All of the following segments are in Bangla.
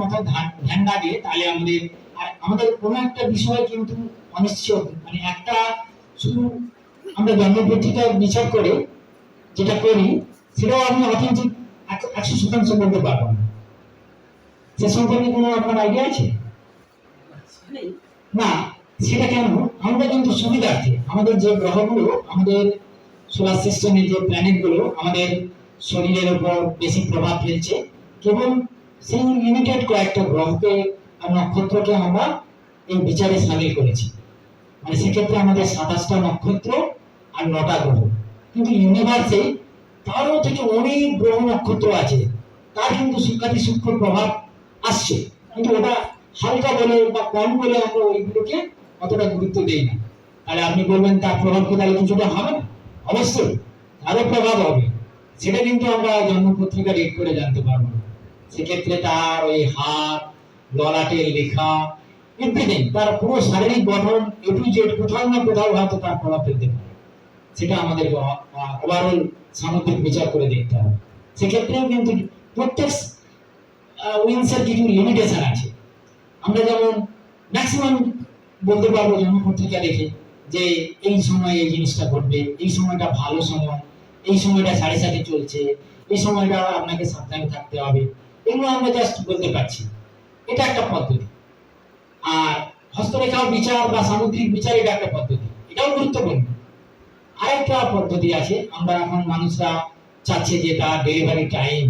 মাথায় ধ্যান ধ্যান না দিয়ে তাহলে আমাদের আমাদের কোনো একটা বিষয় কিন্তু অনিশ্চিত মানে একটা শুধু আমরা জন্ম পত্রিকা বিচার করে যেটা করি, সেটাও আমি অথেন্টিক একশো শতাংশ বলতে পারব না। সে সম্পর্কে কোনো আপনার আইডিয়া আছে? না, সেটা কেন? আমরা কিন্তু সুবিধার্থে, আমাদের যে গ্রহগুলো, আমাদের সোলার সিস্টেমের যে প্ল্যানেটগুলো আমাদের শরীরের উপর বেশি প্রভাব ফেলছে। কেবল সেই লিমিটেড কয়েকটা গ্রহকে নক্ষত্রকে আমরা এই বিচারে সামিল করেছি। মানে সেক্ষেত্রে আমাদের সাতাশটা নক্ষত্র আর নটা গ্রহ। কিন্তু ইউনিভার্সে তারও থেকে অনেক গ্রহ নক্ষত্র আছে। তার কিন্তু সূক্ষাতি সূক্ষ্ম প্রভাব আসছে। কিন্তু ওটা হালকা বলে বা কম বলে আমরা ওইগুলোকে অতটা গুরুত্ব দিই না। তাহলে আপনি বলবেন, তার প্রভাব কি তাহলে কিছুটা হবে না? অবশ্যই, তারও প্রভাব হবে। সেটা কিন্তু আমরা জন্ম পত্রিকা রেড করে জানতে পারব না। সেক্ষেত্রে তার ওই হাত ললাটের লেখা এভরিথিং তার পুরো শারীরিক গঠন এ টু জেড কোথাও না কোথাও হয়তো তার প্রভাব ফেলতে পারে। সেটা আমাদের ওভারঅল সামগ্রিক বিচার করে দেখতে হবে। সেক্ষেত্রেও কিন্তু প্রত্যেক উইন্সের কিছু লিমিটেশন আছে। আমরা যেমন ম্যাক্সিমাম বলতে পারব জন্ম পত্রিকা দেখে যে এই সময় এই জিনিসটা ঘটবে, এই সময়টা ভালো সময়, এই সময়টা সাড়ে সাথে চলছে, এই সময়টা আপনাকে সাবধানে থাকতে হবে। এগুলো আমরা জাস্ট বলতে পারছি। এটা একটা পদ্ধতি। আর হস্তরেখা বিচার বা সামুদ্রিক বিচার এটা একটা পদ্ধতি। এটাও গুরুত্বপূর্ণ। আরেকটা পদ্ধতি আছে আমরা এখন মানুষরা চাচ্ছে যে তার ডেলিভারি টাইম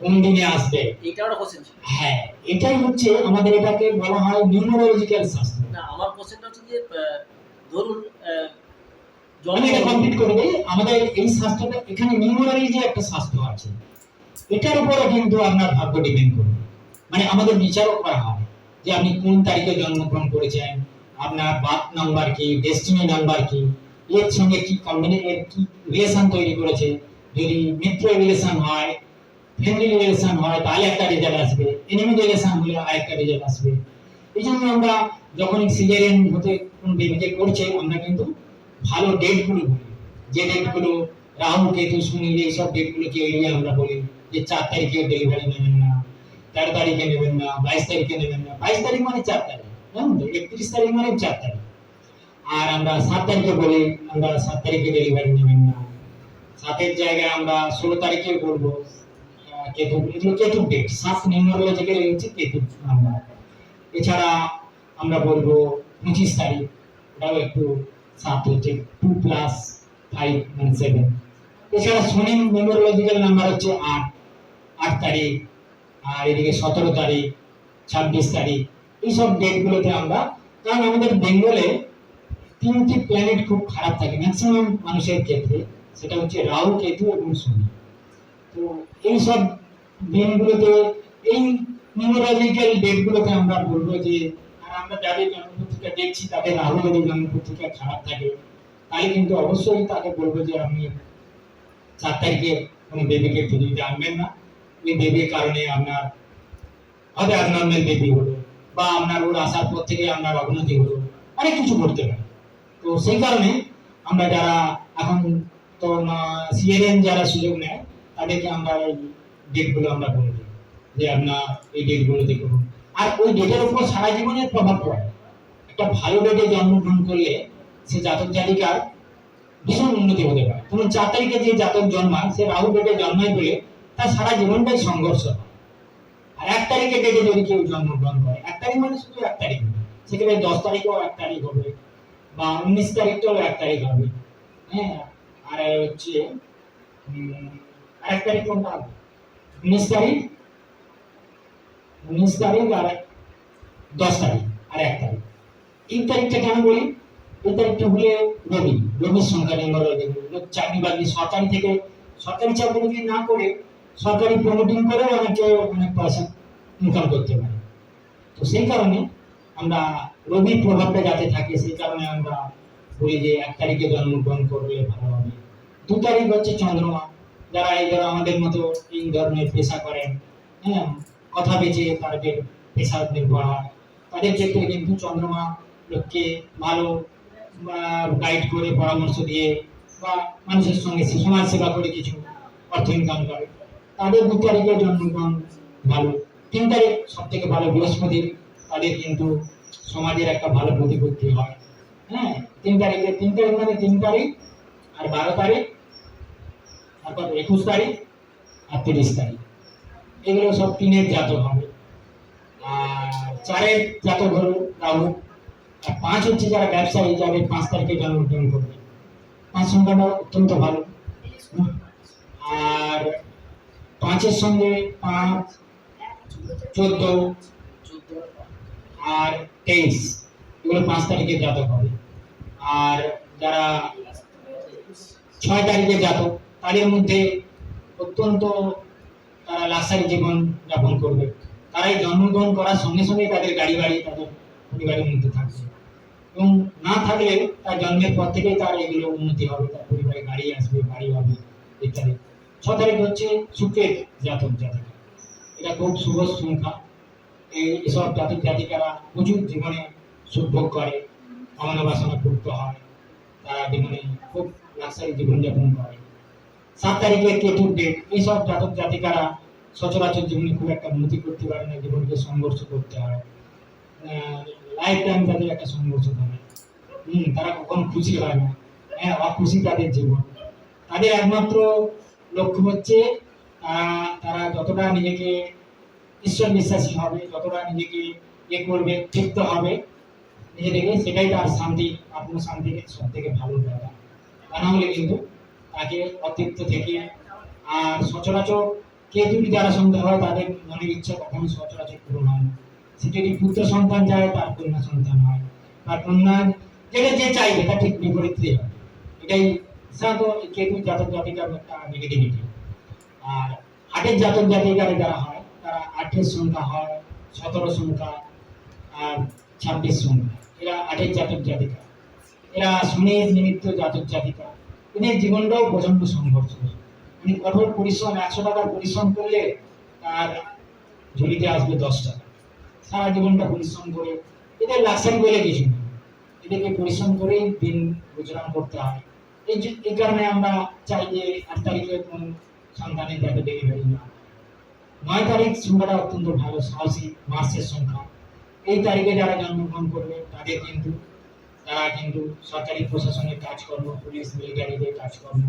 কোন দিনে আসবে। একটা কোশ্চেন হ্যাঁ এটাই হচ্ছে আমাদের এটাকে বলা হয় নিউমোলজিক্যাল শাস্ত্র। না আমার কোশ্চেনটা হচ্ছে যে ধরুন আমি এটা কমপ্লিট করে দিই। আমাদের এই শাস্ত্রটা এখানে নিউমোলজি যে একটা শাস্ত্র আছে এটার উপরে কিন্তু আপনার ভাগ্য ডিপেন্ড করবে। মানে আমাদের বিচারও করা হয় যে আপনি কোন তারিখে জন্মগ্রহণ করেছেন, আপনার বার্থ নাম্বার কি ডেস্টিনি নাম্বার কি, এর সঙ্গে কি কম্বিনেশন কি রিলেশন তৈরি করেছে। যদি মিত্র রিলেশন হয় ফ্যামিলি রিলেশন হয়, তাহলে একটা রেজাল্ট আসবে। এনিমি রিলেশন হলে আরেকটা রেজাল্ট আসবে। এই জন্য আমরা যখন সিজারিয়ান হতে কোন বেবিকে করছে আমরা কিন্তু ভালো ডেটগুলো বলি। যে ডেটগুলো রাহু কেতু শনি এইসব ডেটগুলোকে এড়িয়ে আমরা বলি। যে চার তারিখে ডেলিভারি নেবেন না, তেরো তারিখে নেবেন না, বাইশ তারিখে নেবেন না। বাইশ তারিখ মানে চার তারিখ জানেন তো একত্রিশ তারিখ মানে চার তারিখ। আর আমরা সাত তারিখে বলি, আমরা সাত তারিখে ডেলিভারি নেবেন না। সাতের জায়গায় আমরা ষোলো তারিখে বলব কেতু ডেট সাত নিউমারোলজিক্যাল হচ্ছে কেতু নাম্বার এছাড়া আমরা বলব পঁচিশ তারিখ, ওটাও একটু সাত হচ্ছে টু প্লাস ফাইভ মানে সেভেন এছাড়া শনি নিউমারোলজিক্যাল নাম্বার হচ্ছে আট। আট তারিখ আর এদিকে সতেরো তারিখ, ছাব্বিশ তারিখ, এইসব ডেটগুলোতে আমরা কারণ আমাদের বেঙ্গলে তিনটি প্ল্যানেট খুব খারাপ থাকে ম্যাক্সিমাম মানুষের ক্ষেত্রে। সেটা হচ্ছে রাহু, কেতু এবং শনি। তো এইসব দিনগুলোতে এই নিউমোলজিক্যাল ডেটগুলোতে আমরা বলব যে, আর আমরা যাদের জন্মপত্রিকা দেখছি, তাদের রাহু যদি জন্মপত্রিকা খারাপ থাকে, তাহলে কিন্তু অবশ্যই তাকে বলব যে আপনি চার তারিখে কোনো বেবিকে পৃথিবীতে আনবেন না। ওই বেবির কারণে আপনার হবে abnormal বেবি হলো, বা আপনার ওর আসার পর থেকে আপনার অবনতি হলো, অনেক কিছু ঘটতে পারে। তো সেই কারণে আমরা যারা এখন তো সিএনএন যারা সুযোগ নেয়, তাদেরকে আমরা এই ডেটগুলো আমরা বলে দিই, যে আপনার এই ডেটগুলোতে করুন আর ওই ডেটের উপর সারা জীবনের প্রভাব পড়ে। একটা ভালো ডেটে জন্মগ্রহণ করলে সে জাতক জাতিকার ভীষণ উন্নতি হতে পারে। যেমন চার তারিখে যে জাতক জন্মায়, সে রাহু ডেটে জন্মায় বলে তার সারা জীবনটাই সংঘর্ষ। আর এক তারিখে ডেটে যদি কেউ জন্মগ্রহণ করে, এক তারিখ মানে শুধু এক তারিখ সেখানে দশ তারিখেও এক তারিখ হবে, বা উনিশ তারিখটাও এক তারিখ হবে। হ্যাঁ আর হচ্ছে এক তারিখ কোনটা হবে? উনিশ তারিখ? উনিশ তারিখ আর দশ তারিখ, আর এক তারিখ। এই তারিখটা কেন বলি, এই তারিখটা হলে রবি, রবির সংখ্যা নির্ভর চাকরি বাকরি সরকারি থেকে, সরকারি চাকরি না করে সরকারি প্রমোটিং করে অনেকে অনেক পয়সা ইনকাম করতে পারে। তো সেই কারণে আমরা রবির প্রভাবটা যাতে থাকে, সেই কারণে আমরা বলি যে এক তারিখে জন্মগ্রহণ করলে ভালো হবে। দু তারিখ হচ্ছে চন্দ্রমা। যারা এই ধরো আমাদের মতো এই ধরনের পেশা করেন হ্যাঁ কথা বেঁচে তাদের পেশা নির্ভর হয়। তাদের ক্ষেত্রে কিন্তু চন্দ্রমা লোককে ভালো গাইড করে, পরামর্শ দিয়ে বা মানুষের সঙ্গে সমাজ সেবা করে কিছু অর্থ ইনকাম করে। তাদের দু তারিখে জন্মগ্রহণ ভালো, তিন তারিখ সব থেকে ভালো বৃহস্পতি তাদের কিন্তু সমাজের একটা ভালো প্রতিপত্তি হয়। হ্যাঁ তিন তারিখে, তিন তারিখ মানে তিন তারিখ, আর বারো তারিখ, তারপর একুশ তারিখ, আর তিরিশ তারিখ। এগুলো সব তিনের জাতক হবে। আর চারের জাতক হলো রাহু। আর পাঁচ হচ্ছে যারা ব্যবসায়ী, যাদের পাঁচ তারিখে জন্মগ্রহণ করবে। পাঁচ সংখ্যাটা অত্যন্ত ভালো। আর পাঁচের সঙ্গে পাঁচ, চোদ্দ আর তেইশ। এগুলো পাঁচ তারিখে জাতক হবে। আর যারা ছয় তারিখে জাতক, তাদের মধ্যে অত্যন্ত তারা লাক্সারি জীবন যাপন করবে। তারাই জন্মগ্রহণ করার সঙ্গে সঙ্গে তাদের গাড়ি বাড়ি, তাদের পরিবারের মধ্যে থাকবে। এবং না থাকলে তার জন্মের পর থেকেই তার এগুলো উন্নতি হবে, তার পরিবারে গাড়ি আসবে, বাড়ি হবে, ইত্যাদি। ছ তারিখ হচ্ছে শুক্রের জাতক জাতিকা। এটা খুব শুভ সংখ্যা। এই এসব জাতিক জাতিকারা প্রচুর জীবনে সুখ ভোগ করে কামনা বাসনা পূর্ত হয়, তারা জীবনে খুব লাক্সারি জীবনযাপন করে। সাত তারিখে কেতুর ডেট এইসব জাতক জাতিকারা সচরাচর জীবনে খুব একটা উন্নতি করতে পারে না, জীবনকে সংঘর্ষ করতে হয়। লাইফ টাইম তাদের একটা সংঘর্ষ থাকে হম, তারা কখনো খুশি হয় না। হ্যাঁ অখুশি তাদের জীবন। তাদের একমাত্র লক্ষ্য হচ্ছে তারা যতটা নিজেকে ঈশ্বর বিশ্বাসী হবে, যতটা নিজেকে ইয়ে করবে, তৃপ্ত হবে, নিজে থেকে সেটাই তার শান্তি আত্মশান্তির সব থেকে ভালো জায়গা। তা না হলে কিন্তু তাকে অতৃপ্ত থেকে আর সচরাচর কেতুর যারা সন্তান হয়, তাদের মনের ইচ্ছা কখনো সচরাচর পূরণ হয় না। সে যদি পুত্র সন্তান যায়, তার কন্যা সন্তান হয়। তার কন্যা যেটা যে চাইবে, তার ঠিক বিপরীতই হয় এটাই সাধারণত কেতু জাতক জাতিকার একটা নেগেটিভিটি আর আটের জাতক জাতিকারে যারা হয়, তারা আটের সংখ্যা হয়, সতেরো সংখ্যা, আর ছাব্বিশ সংখ্যা। এরা আটের জাতক জাতিকা। এরা শনির নিমিত্ত জাতক জাতিকা। এদের জীবনটাও প্রচণ্ড সংঘর্ষ মানে কঠোর পরিশ্রম, একশো টাকার পরিশ্রম করলে তার ঝুলিতে আসবে দশ টাকা। সারা জীবনটা পরিশ্রম করে। এদের লাক্সারি বলে কিছু নেই। এদেরকে পরিশ্রম করেই দিন গুজরান করতে হয়। এই কারণে আমরা চাই যে আট তারিখে কোন সন্তানের যাতে ডেলিভারি না। নয় তারিখ সংখ্যাটা অত্যন্ত ভালো, সাহসী, মার্চের সংখ্যা। এই তারিখে যারা জন্মগ্রহণ করবে, তাদের কিন্তু, তারা কিন্তু সরকারি প্রশাসনের কাজকর্ম, পুলিশ মিলিটারিতে কাজকর্ম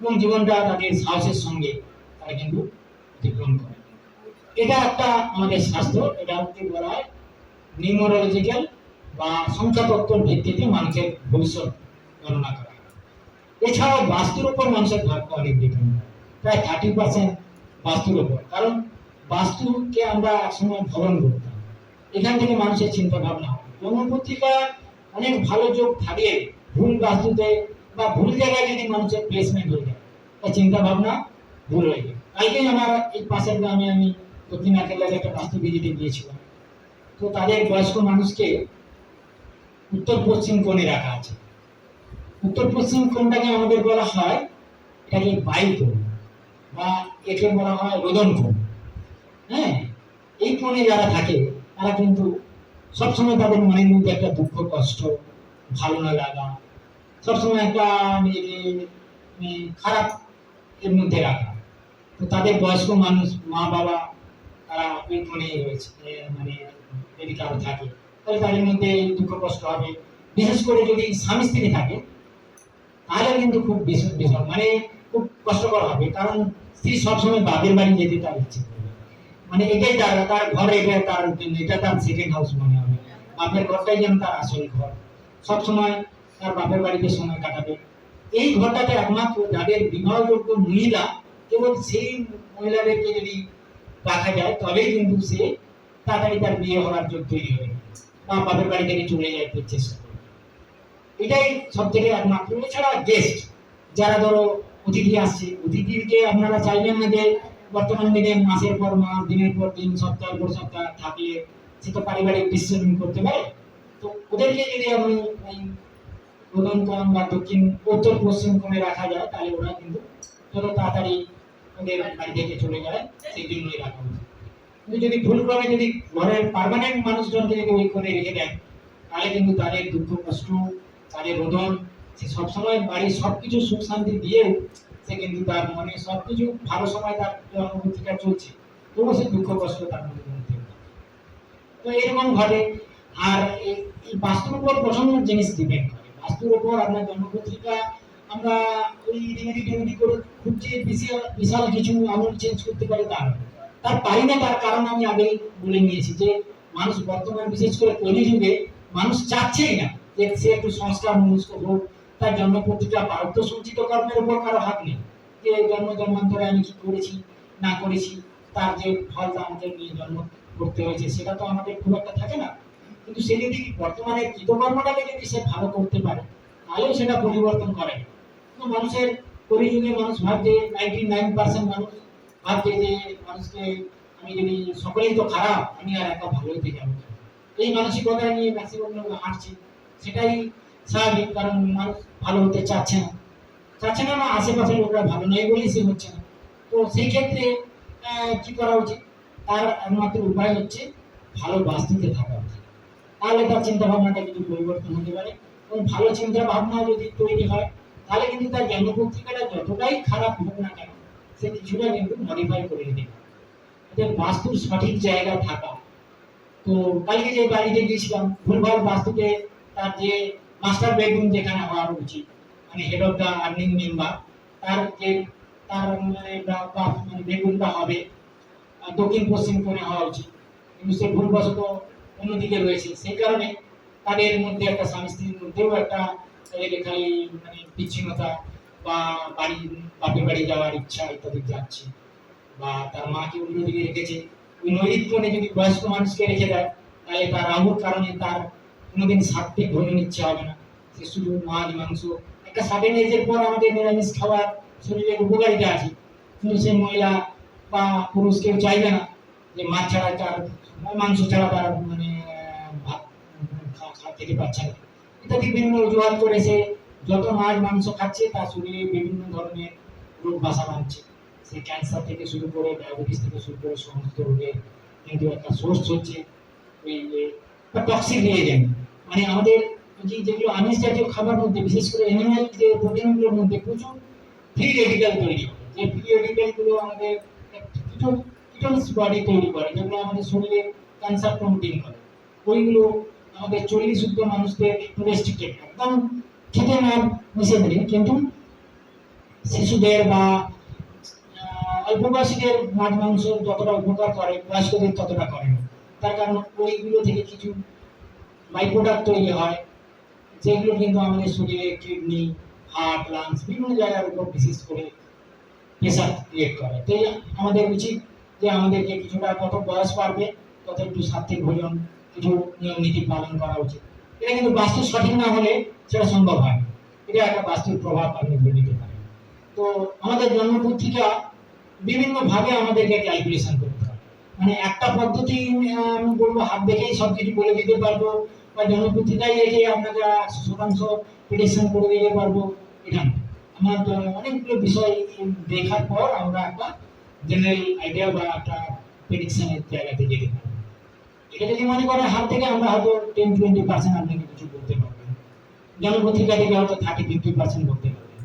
এবং জীবনটা তাদের সাহসের সঙ্গে তারা কিন্তু অতিক্রম করে। এটা একটা আমাদের স্বাস্থ্য, এটা হচ্ছে বলা হয় নিউমোলজিক্যাল বা সংখ্যাতত্ত্বর ভিত্তিতে মানুষের ভবিষ্যৎ গণনা করা। এছাড়াও বাস্তুর উপর মানুষের ভাগ্য অনেক ডিপেন্ড প্রায় থার্টি পার্সেন্ট বাস্তুর উপর। কারণ বাস্তুকে আমরা একসময় ভরণ করতাম। এখান থেকে মানুষের চিন্তা ভাবনা জন্মপত্রিকা অনেক ভালো যোগ থাকে ভুল বাস্তুতে বা ভুল জায়গায় যদি মানুষের প্লেসমেন্ট হয়ে যায় তার চিন্তা ভাবনা ভুল হয়ে যায়। কালকেই আমার এই পাশের গ্রামে আমি দক্ষিণ আকেলার একটা বাস্তু ভিজিটে গিয়েছিলাম। তো তাদের বয়স্ক মানুষকে উত্তর পশ্চিম কোণে রাখা আছে। উত্তর পশ্চিম কোণটাকে আমাদের বলা হয়? এটাকে বায়ু কোণ বা একে বলা হয় রোদন কোণ হ্যাঁ? এই কোণে যারা থাকে, তারা কিন্তু সবসময় তাদের মনের মধ্যে একটা দুঃখ, কষ্ট, ভালো না লাগা, সবসময় একটা খারাপ এর মধ্যে রাখা। তো তাদের বয়স্ক মানুষ মা বাবা তারা ওই কোণে রয়েছে মানে যদি কারও থাকে, তাহলে তাদের মধ্যে দুঃখ, কষ্ট হবে। বিশেষ করে যদি স্বামী স্ত্রী থাকে তাহলে কিন্তু খুব বিষয় বিষয় মানে খুব কষ্টকর হবে, কারণ স্ত্রী সবসময় বাপের বাড়ি যেতে তার ইচ্ছে মানে এটাই তার তার ঘর এটা তার এটা তার সেকেন্ড হাউস মনে হবে। বাপের ঘরটাই যেন তার আসল ঘর। সবসময় তার বাপের বাড়িতে সময় কাটাবে। এই ঘরটাতে একমাত্র যাদের বিবাহযোগ্য মহিলা, কেবল সেই মহিলাদেরকে যদি রাখা যায়, তবেই কিন্তু সে তাড়াতাড়ি তার বিয়ে হওয়ার যোগ তৈরি হবে। বা বাপের বাড়ি থেকে চলে যেতে চেষ্টা এটাই সব থেকে একমাত্র। এছাড়া গেস্ট যারা ধরো অতিথি আসছে, অতিথিকে আপনারা চাইলেন না যে বর্তমান দিনে মাসের পর মাস, দিনের পর দিন, সপ্তাহের পর সপ্তাহ থাকলে সে তো পারিবারিক বিশ্লেষণ করতে পারে। তো ওদেরকে যদি আপনি এই প্রধান বা দক্ষিণ, উত্তর পশ্চিম কোণে রাখা যায়, তাহলে ওরা কিন্তু যত তাড়াতাড়ি ওদের বাড়ি থেকে চলে যায় সেই জন্যই রাখা উচিত কিন্তু যদি ভুলক্রমে যদি ঘরের পারমানেন্ট মানুষজনকে যদি ওই কোণে রেখে দেন তাহলে কিন্তু তাদের দুঃখ, কষ্ট তাদের রোদন সে সবসময় বাড়ির সবকিছু সুখ শান্তি দিয়েও সে কিন্তু তার মনে সবকিছু ভালো সময় তার জন্মপত্রিকা চলছে তবুও সে দুঃখ কষ্ট তার মধ্যে থাকে। তো এরকম ঘটে আর এই- বাস্তুর উপর প্রচণ্ড জিনিস ডিপেন্ড করে বাস্তুর উপর আপনার জন্মপত্রিকা আমরা ওই রিমেডি টিমেডি করে খুব যে বিশাল বিশাল কিছু আমল চেঞ্জ করতে পারি তা নয়। তার পারি না, তার কারণ আমি আগেই বলে নিয়েছি যে মানুষ বর্তমান বিশেষ করে কলিযুগে মানুষ চাচ্ছেই না যে সে একটু সংস্কার মনস্ক হোক তার জন্মপত্রিকা প্রারব্ধ সঞ্চিত কর্মের উপর কারও হাত নেই। যে জন্ম জন্মান্তরে আমি কি করেছি, না করেছি, তার যে ফলটা আমাদের নিয়ে জন্ম করতে হয়েছে, সেটা তো আমাদের খুব একটা থাকে না। কিন্তু সে যদি বর্তমানে কৃতকর্মটাকে যদি সে ভালো করতে পারে তাহলেও সেটা পরিবর্তন করে। তো মানুষের পরিযুগে মানুষ ভাবছে নাইনটি নাইন পার্সেন্ট মানুষ ভাবছে যে মানুষকে আমি যদি সকলেই তো খারাপ, আমি আর একা ভালো হতে যাব। এই মানসিকতা নিয়ে ম্যাক্সিমাম লোক হাঁটছে। সেটাই স্বাভাবিক, কারণ মানুষ ভালো হতে চাচ্ছে না। চাচ্ছে না না, আশেপাশের লোকরা ভালো নয় বলেই সে হচ্ছে না। তো সেই ক্ষেত্রে কি করা উচিত? তার একমাত্র উপায় হচ্ছে ভালো বাস্তুতে থাকা উচিত। তাহলে তার চিন্তা ভাবনাটা কিছু পরিবর্তন হতে পারে। এবং ভালো চিন্তা ভাবনা যদি তৈরি হয়, তাহলে কিন্তু তার জন্মপত্রিকাটা যতটাই খারাপ হোক না কেন, সে কিছুটা কিন্তু মডিফাই করে দিতে পারে। বাস্তুর সঠিক জায়গা থাকা। তো কালকে যে বাড়িতে গিয়েছিলাম, ভুলভাল বাস্তুতে তার যে মাস্টার বেডরুম যেখানে হওয়া উচিত মানে head of the earning member তার যে, তার মানে মানে বেডরুমটা হবে দক্ষিণ পশ্চিম কোণে হওয়া উচিত। কিন্তু সে ভুলবশত অন্যদিকে রয়েছে। সেই কারণে তাদের মধ্যে একটা স্বামী স্ত্রীর মধ্যেও একটা তাদের খালি মানে বিচ্ছিন্নতা বা বাড়ি, বাপের বাড়ি যাওয়ার ইচ্ছা ইত্যাদি যাচ্ছে। বা তার মাকে অন্যদিকে রেখেছে। ওই নৈরিত কোণে যদি বয়স্ক মানুষকে রেখে দেয়, তাহলে তার রাহুর কারণে তার কোনোদিন সাত্বিক ভোজন ইচ্ছা হবে না। সে শুধু মাছ মাংস। একটা সার্টেন এজের পর আমাদের নিরামিষ খাওয়ার শরীরের উপকারিতা আছে। কিন্তু সেই মহিলা বা পুরুষ কেউ চাইবে না যে মাছ ছাড়া তার মাংস ছাড়া তার মানে ভাত খেতে পারছে না। ইত্যাদি বিভিন্ন অজুহাত করে সে যত মাছ মাংস খাচ্ছে, তার শরীরে বিভিন্ন ধরনের রোগ বাসা বাঁধছে। সে ক্যান্সার থেকে শুরু করে ডায়াবেটিস থেকে শুরু করে সমস্ত রোগের কিন্তু একটা সোর্স হচ্ছে ওই টক্সিক রিয়েজেন্ট মানে আমাদের যে যেগুলো আমিষ জাতীয় খাবার মধ্যে, বিশেষ করে অ্যানিমাল যে প্রোটিনগুলোর মধ্যে প্রচুর ফ্রি রেডিক্যাল তৈরি হয়। যে ফ্রি রেডিক্যালগুলো আমাদের বডি তৈরি করে, যেগুলো আমাদের শরীরে ক্যান্সার প্রমোটিং করে। ওইগুলো আমাদের চল্লিশ শুদ্ধ মানুষদের রেস্ট্রিক্টেড একদম খেতে না নিষেধ নেই কিন্তু শিশুদের বা অল্পবাসীদের মাছ, মাংস যতটা উপকার করে, বয়স্কদের ততটা করে না। তার কারণ ওইগুলো থেকে কিছু বাই তৈরি হয়, যেগুলো কিন্তু আমাদের শরীরে কিডনি হার্ট লাংস বিভিন্ন জায়গার উপর বিশেষ করে প্রেশার ক্রিয়েট করে। তো এই আমাদের উচিত যে আমাদেরকে কিছুটা কত বয়স বাড়বে তত একটু সাত্বিক ভোজন, কিছু নিয়ম নীতি পালন করা উচিত। এটা কিন্তু বাস্তু সঠিক না হলে সেটা সম্ভব হয় না। এটা একটা বাস্তুর প্রভাব আপনি ধরে নিতে পারেন। তো আমাদের জন্মপত্রিকা বিভিন্ন ভাবে আমাদেরকে ক্যালকুলেশন মানে একটা পদ্ধতি আমি বলব, হাত দেখেই সব কিছু বলে দিতে পারব, বা জন্মপত্রিকায় রেখে আপনাকে একশো শতাংশ প্রেডিকশন করে দিতে পারব, এটা আমার অনেকগুলো বিষয় দেখার পর আমরা একটা জেনারেল আইডিয়া বা একটা প্রেডিকশনের জায়গাতে যেতে পারব। এটা যদি মনে করেন, হাত থেকে আমরা হয়তো টেন টোয়েন্টি পার্সেন্ট আপনাকে কিছু বলতে পারবেন। জনপত্রিকা থেকে হয়তো থার্টি ফিফটি পার্সেন্ট বলতে পারবেন।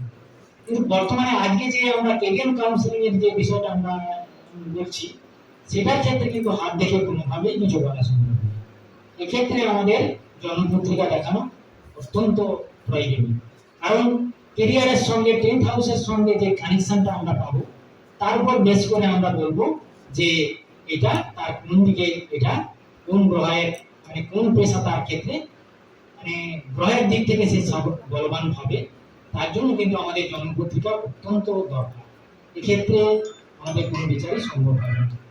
কিন্তু বর্তমানে আজকে যে আমরা কেরিয়ার কাউন্সিলিং এর যে বিষয়টা আমরা বলছি সেটার ক্ষেত্রে কিন্তু হাত দেখে কোনোভাবেই কিছু বলা সম্ভব। এক্ষেত্রে আমাদের জন্মপত্রিকা দেখানো অত্যন্ত প্রয়োজনীয়। কারণ কেরিয়ারের সঙ্গে টেন্থ হাউসের সঙ্গে যে কানেকশনটা আমরা পাবো, তার উপর বেস করে আমরা বলব যে এটা তার কোন দিকে, এটা কোন গ্রহের মানে কোন পেশা তার ক্ষেত্রে মানে গ্রহের দিক থেকে সে সব- বলবান হবে, তার জন্য কিন্তু আমাদের জন্মপত্রিকা অত্যন্ত দরকার। এক্ষেত্রে আমাদের কোনো বিচারই সম্ভব হয় না।